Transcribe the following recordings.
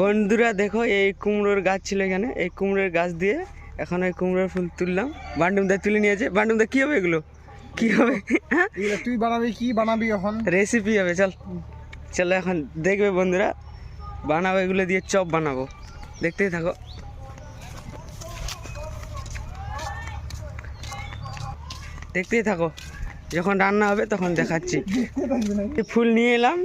বন্ধুরা দেখো এই কুমড়োর গাছ ছিল এখানে। এই কুমড়োর গাছ দিয়ে এখন এই কুমড়োর ফুল তুললাম। বান্ডুম দা তুলে নিয়েছে। বান্ডুম দা কি হবে এগুলো? কি হবে? হ্যাঁ? তুই বানাবি কি বানাবি এখন? রেসিপি হবে চল। চলো এখন দেখবে বন্ধুরা। বানাবো এগুলো দিয়ে চপ বানাবো। দেখতেই থাকো। দেখতেই থাকো। যখন রান্না হবে তখন দেখাচ্ছি। এই ফুল নিয়ে এলাম।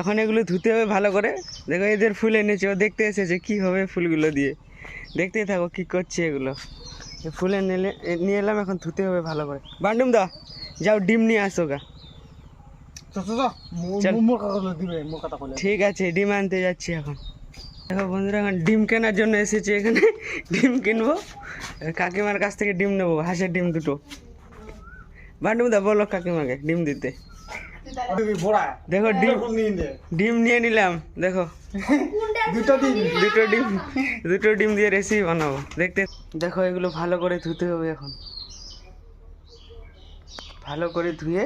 এখন এগুলো ধুতে হবে ভালো করে। দেখো এদের ফুল এনেছে ও দেখতে এসেছে কি হবে ফুলগুলো দিয়ে। দেখতেই থাকো কি করছে এগুলো। ফুলে নিলে নিয়ে এলাম এখন ধুতে হবে ভালো করে। বান্ডুম দা যাও ডিম নিয়ে আসো গা। ঠিক আছে ডিম আনতে যাচ্ছি এখন। দেখো বন্ধুরা এখন ডিম কেনার জন্য এসেছি এখানে। ডিম কিনবো। কাকিমার কাছ থেকে ডিম নেব হাঁসের ডিম দুটো। বান্ডুম দা বলো কাকিমাকে ডিম দিতে। দেখো ডিম নিয়ে ডিম নিয়ে নিলাম দেখো। দুটো দিন দুটো ডিম দুটো ডিম দিয়ে রেসিপি বানাবো। দেখতে দেখো এগুলো ভালো করে ধুতে হবে এখন। ভালো করে ধুয়ে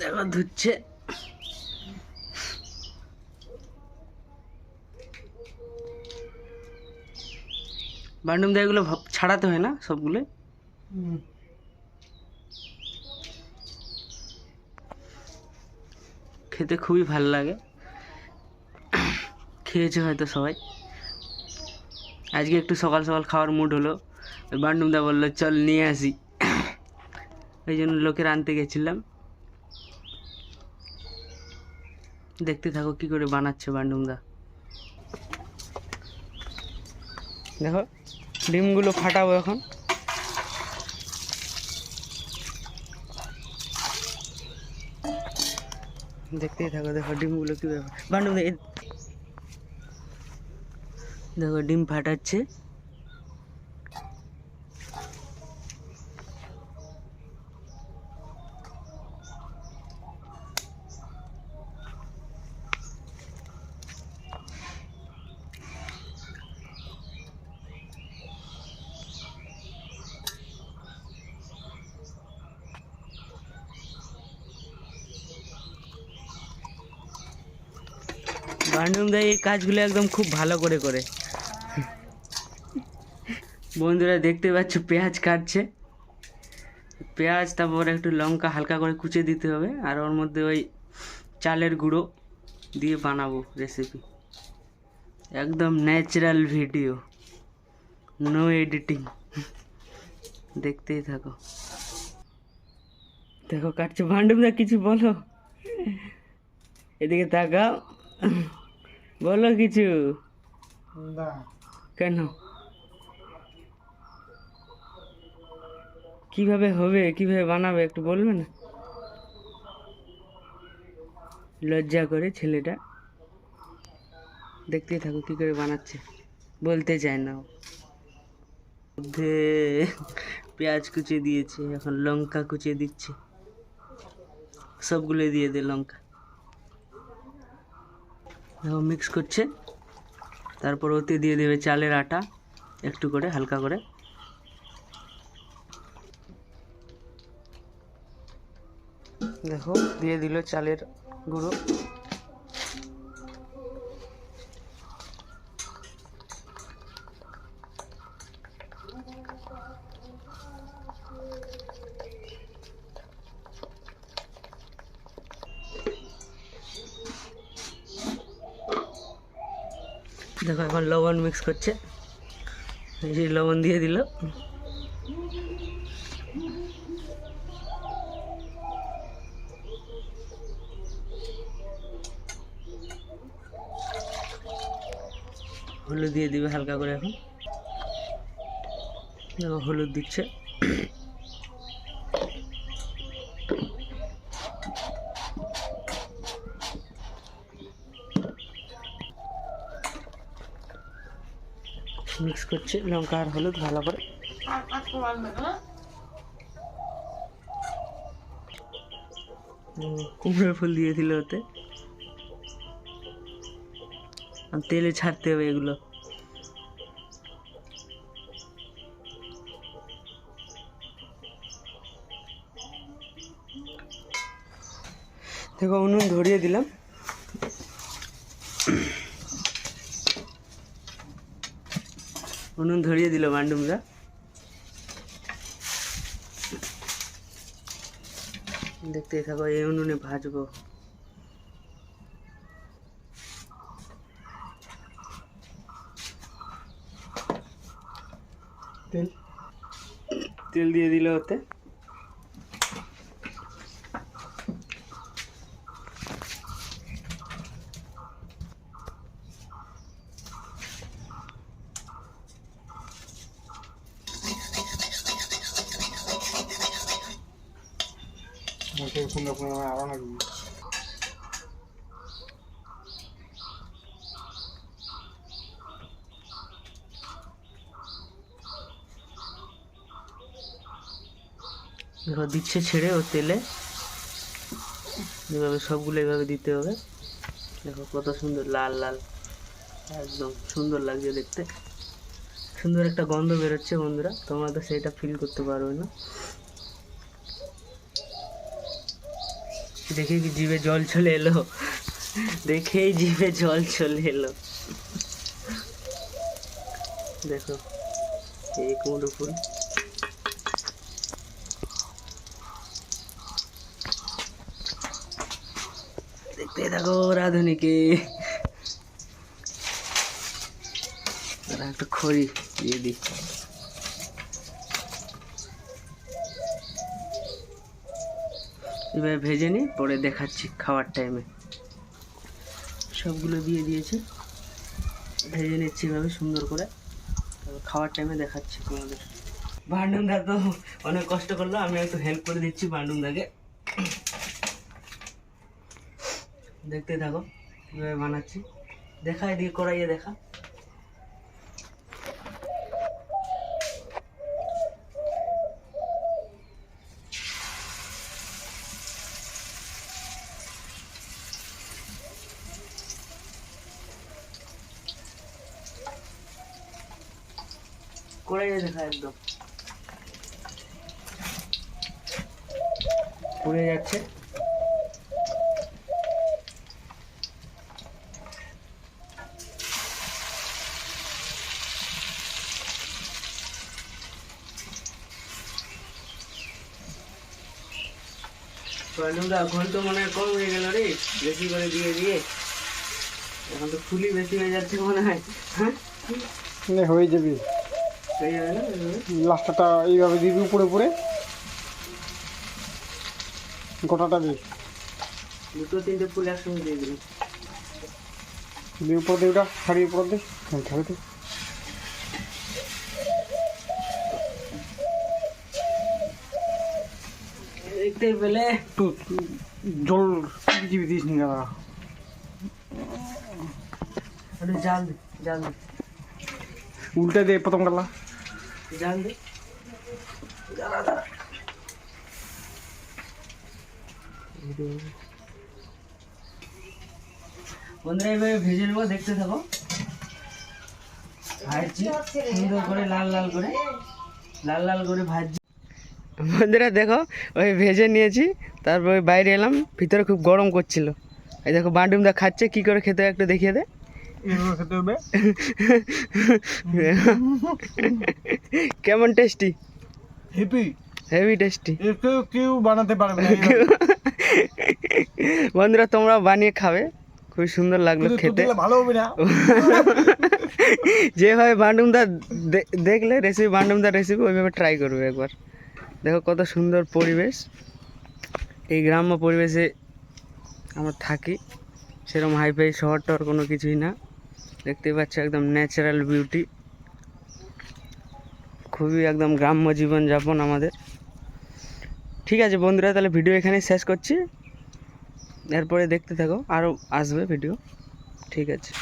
দেখো ধুচ্ছে। বান্ডুম দা এগুলো ছাড়াতে হয় না সবগুলো খেতে খুবই ভালো লাগে। খেয়েছে হয়তো সবাই। আজকে একটু সকাল সকাল খাওয়ার মুড হলো। বান্ডুমদা বলল, চল নিয়ে আসি। ওই জন্য লোকের আনতে গেছিলাম। দেখতে থাকো কি করে বানাচ্ছে বান্ডুমদা দেখো ডিমগুলো ফাটাবো এখন। দেখতেই থাকো দেখো ডিমগুলো কি ব্যাপার বান্ডু দেখো ডিম ফাটাচ্ছে। বান্ডুম দা এই কাজগুলো একদম খুব ভালো করে করে। বন্ধুরা দেখতে পাচ্ছ, পেঁয়াজ কাটছে। পেঁয়াজ, তারপর একটু লঙ্কা হালকা করে কুচে দিতে হবে, আর ওর মধ্যে ওই চালের গুঁড়ো দিয়ে বানাবো রেসিপি একদম ন্যাচারাল ভিডিও নো এডিটিং দেখতেই থাকো। দেখো, কাটছো। বান্ডুম দা কিছু বলো? এদিকে তাকাও। বলো কিছু। না। কেন? কীভাবে হবে কীভাবে বানাবে একটু বলবে না? লজ্জা করে ছেলেটা। দেখতেই থাকো কি করে বানাচ্ছে। বলতে চায় না মধ্যে পেঁয়াজ কুচিয়ে দিয়েছে এখন লঙ্কা কুচিয়ে দিচ্ছে। সবগুলো দিয়ে দে লঙ্কা। দেখো মিক্স করছে। তারপর ওতে দিয়ে দেবে চালের আটা, একটু করে, হালকা করে। দেখো, দিয়ে দিল চালের গুঁড়ো। দেখো, এখন লবণ মিক্স করছে। এই লবণ দিয়ে দিল। হলুদ দিয়ে দিবে হালকা করে এখন। হলুদ দিচ্ছে। মিক্স করছে লঙ্কা আর হলুদ ভালো করে। হুম, কুমড়োর ফুল দিয়ে দিল ওতে। তেলে ছাড়তে হবে এগুলো। দেখো উনুন ধরিয়ে দিলাম। উনুন ধরিয়ে দিল মান্ডুমরা দেখতে থাকো এই উনুনে ভাজবো। তেল। তেল দিয়ে দিল ওতে। সুন্দর আরও নাকি। দিচ্ছে ছেড়ে ও তেলে। এভাবে সবগুলো এভাবে দিতে হবে। দেখো, কত সুন্দর, লাল লাল। একদম সুন্দর লাগছে দেখতে। সুন্দর একটা গন্ধ বেরোচ্ছে বন্ধুরা। তোমরা তো সেটা ফিল করতে পারবে না। দেখে কি জিভে জল চলে এলো? দেখেই জিভে জল চলে এলো। দেখো, এই কুমড়ো ফুল। দেখতে থাকো রাধুনিকে। একটু খড়ি দিয়ে দিই। এবার ভেজে নিই পরে দেখাচ্ছি খাওয়ার টাইমে সবগুলো দিয়ে দিয়েছি। ভেজে নিচ্ছি এভাবে সুন্দর করে। খাওয়ার টাইমে দেখাচ্ছি তোমাদের। বান্ডুম দা তো অনেক কষ্ট করল, আমি একটু হেল্প করে দিচ্ছি বান্ডুম দাকে দেখতে থাকো কীভাবে বানাচ্ছি। দেখা এদিকে, কড়াইয়ে দেখা। কড়াইয়ে দেখা একদম। পুড়ে যাচ্ছে। ঘোল তো মনে হয় কম হয়ে গেল রে, বেশি করে দিয়ে দিয়ে। এখন তো ফুলি বেশি হয়ে যাচ্ছে মনে হয়। হ্যাঁ? হয়ে যাবে? লাস্টটা এইভাবে দিবি উপরে উপরে। গোটাটা দিই দুটো তিনটে ফুল একসঙ্গে দিয়ে দিলাম দিয়ে উপরে দিয়ে ওটা ছাড়িয়ে উপরে দে। হ্যাঁ, ছাড়ি দে। দেখতে পেলে। তো জল দিবি দিস নি দাদা। একটু জাল দে জাল উল্টে দে প্রথম গালা জ্বালা। বন্ধুরা এইভাবে ভেজে নেব, দেখতে থাকো। ভাজছি, সুন্দর করে লাল লাল করে। লাল লাল করে ভাজছি। বন্ধুরা, দেখো, ওই ভেজে নিয়েছি, তারপর ওই বাইরে এলাম, ভিতরে খুব গরম করছিল। এই দেখো বান্ডুমদা খাচ্ছে, কি করে খেতে একটু দেখিয়ে দে। কেমন টেস্টি হেপি হেভি টেস্টি কেউ কেউ বানাতে পারবে না বন্ধুরা তোমরা বানিয়ে খাবে। খুব সুন্দর লাগল খেতে। ভালো হবে না। যেভাবে দেখলে রেসিপি বান্ডুমদার রেসিপি ওইভাবে ট্রাই করবে একবার। দেখো কত সুন্দর পরিবেশ। এই গ্রাম্য পরিবেশে আমরা থাকি। সেরকম হাইফাই শহর টহর কোনো কিছুই না। দেখতেই পাচ্ছ, একদম ন্যাচারাল বিউটি খুবই একদম গ্রাম্য জীবনযাপন আমাদের। ঠিক আছে বন্ধুরা, তাহলে ভিডিও এখানেই শেষ করছি। এরপরে দেখতে থাকো আরও আসবে ভিডিও ঠিক আছে।